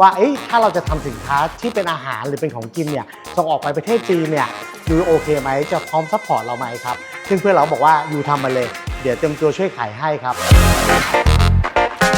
ว่าเอ้ยถ้าเราจะทำสินค้าที่เป็นอาหารหรือเป็นของกินเนี่ยส่งออกไปประเทศจีนเนี่ยยูโอเคไหมจะพร้อมซัพพอร์ตเราไหมครับ ซึ่งเพื่อนเราบอกว่ายูทำมาเลย เดี๋ยวเต็มตัวช่วยขายให้ครับ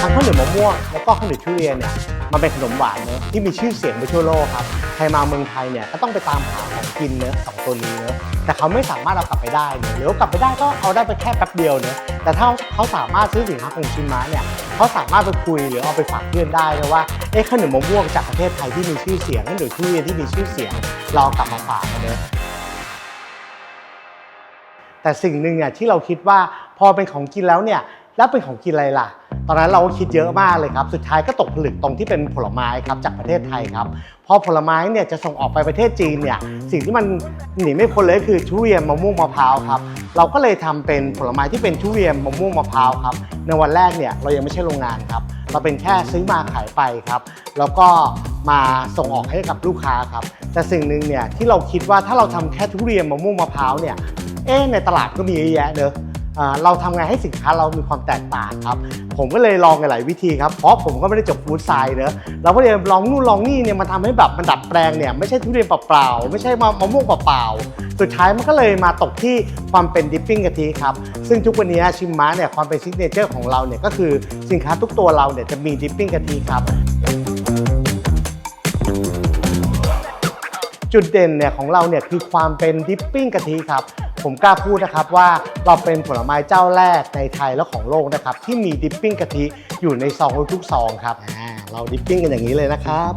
ทั้งข้าวเหนียวมะม่วงแล้วก็ข้าวเหนียวทุเรียนเนี่ยมันเป็นขนมหวานเนอะที่มีชื่อเสียงไปทั่วโลกครับ ใครมาเมืองไทยเนี่ยก็ต้องไปตามหาของกินเนื้อสองตัวนี้เนอแต่เขาไม่สามารถเอากลับไปได้เนอหรือกลับไปได้ก็เอาได้ไปแค่แป๊บเดียวเนื้อแต่ถ้าเขาสามารถซื้อสินค้าของชินมาเนี่ยเขาสามารถไปคุยหรือเอาไปฝากเพื่อนได้นะว่าเอ๊ะขนมะม่วงจากประเทศไทยที่มีชื่อเสียงหนียวทุเรียนที่มีชื่อเสียง เราเอากลับมาฝากกันเนอแต่สิ่งหนึ่งเนี่ยที่เราคิดว่าพอเป็นของกินแล้วเนี่ยแล้วเป็นของกินอะไรล่ะ ตอนนั้นเราก็คิดเยอะมากเลยครับ สุดท้ายก็ตกผลึกตรงที่เป็นผลไม้ครับจากประเทศไทยครับ พอผลไม้เนี่ยจะส่งออกไปประเทศจีนเนี่ยสิ่งที่มันหนีไม่พ้นเลยคือทุเรียนมะม่วงมะพร้าวครับ เราก็เลยทำเป็นผลไม้ที่เป็นทุเรียนมะม่วงมะพร้าวครับ ในวันแรกเนี่ยเรายังไม่ใช่โรงงานครับ เราเป็นแค่ซื้อมาขายไปครับ แล้วก็มาส่งออกให้กับลูกค้าครับ แต่สิ่งหนึ่งเนี่ยที่เราคิดว่าถ้าเราทำแค่ทุเรียนมะม่วงมะพร้าวเนี่ย เอ๊ในตลาดก็มีเยอะแยะเนอะ เราทำไงให้สินค้าเรามีความแตกต่างครับ ผมก็เลยลองหลายวิธีครับ เพราะผมก็ไม่ได้จบฟู้ดไซน์เนอะเราก็เลยลองนู่นลองนี่เนี่ยมันทำให้แบบมันดัดแปลงเนี่ยไม่ใช่ทุเรียนเปล่าๆไม่ใช่มะม่วงเปล่าๆสุดท้ายมันก็เลยมาตกที่ความเป็นดิปปิ้งกะทิครับซึ่งทุกวันนี้ชิมม้าเนี่ยความเป็นซิกเนเจอร์ของเราเนี่ยก็คือสินค้าทุกตัวเราเนี่ยจะมีดิปปิ้งกะทิครับจุดเด่นเนี่ยของเราเนี่ยคือความเป็นดิปปิ้งกะทิครับ ผมกล้าพูดนะครับว่าเราเป็นผลไม้เจ้าแรกในไทยและของโลกนะครับ ที่มีดิปปิ้งกะทิอยู่ในซองทุกซองครับอ่าเราดิปปิ้งกันอย่างนี้เลยนะครับ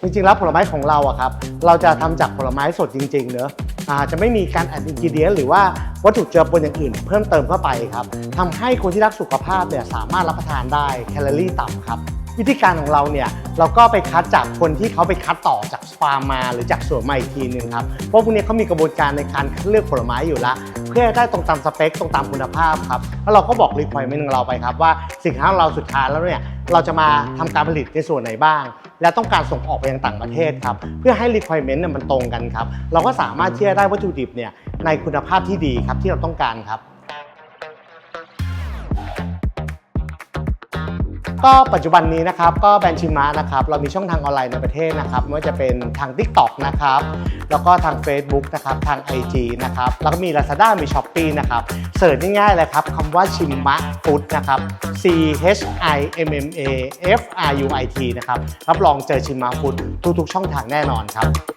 จริงๆแล้วผลไม้ของเราอะครับ เราจะทำจากผลไม้สดจริงๆเนอะอาจะไม่มีการแอดอินกิเดียนหรือว่าวัตถุเจือปนอย่างอื่น เพิ่มเติมเข้าไปครับทำให้คนที่รักสุขภาพเนี่ยสามารถรับประทานได้แคลอรี่ต่ำครับ วิธีการของเราเนี่ย เราก็ไปคัดจากคนที่เขาไปคัดต่อจากฟาร์มมาหรือจากสวนมาอีกทีหนึงครับเพราะพวกนี้เขามีกระบวนการในการคัดเลือกผลไม้อยู่แล้วเพื่อให้ได้ตรงตามสเปคตรงตามคุณภาพครับแล้วเราก็บอกรีควอร e เมนต์ของเราไปครับว่าสินค้าของเราสุดท้ายแล้วเนี่ยเราจะมาทำการผลิตในส่วนไหนบ้าง และต้องการส่งออกไปยังต่างประเทศครับเพื่อให้ requirement เนี่ยมันตรงกันครับเราก็สามารถที่จะได้วัตถุดิบเนี่ยในคุณภาพที่ดีครับที่เราต้องการครับ ก็ปัจจุบันนี้นะครับก็แบรนด์ชิมะนะครับเรามีช่องทางออนไลน์ในประเทศนะครับไม่ว่าจะเป็นทาง TikTok นะครับแล้วก็ทาง Facebook นะครับทาง IG นะครับแล้วก็มี Lazada มี s h o p e e นะครับเสิร์ชง่ายๆเลยครับคำว่าชิมะฟุตนะครับ C H I M M A F R U I T นะครับรับรองเจอชิมะฟุตทุกๆ ช่องทางแน่นอนครับ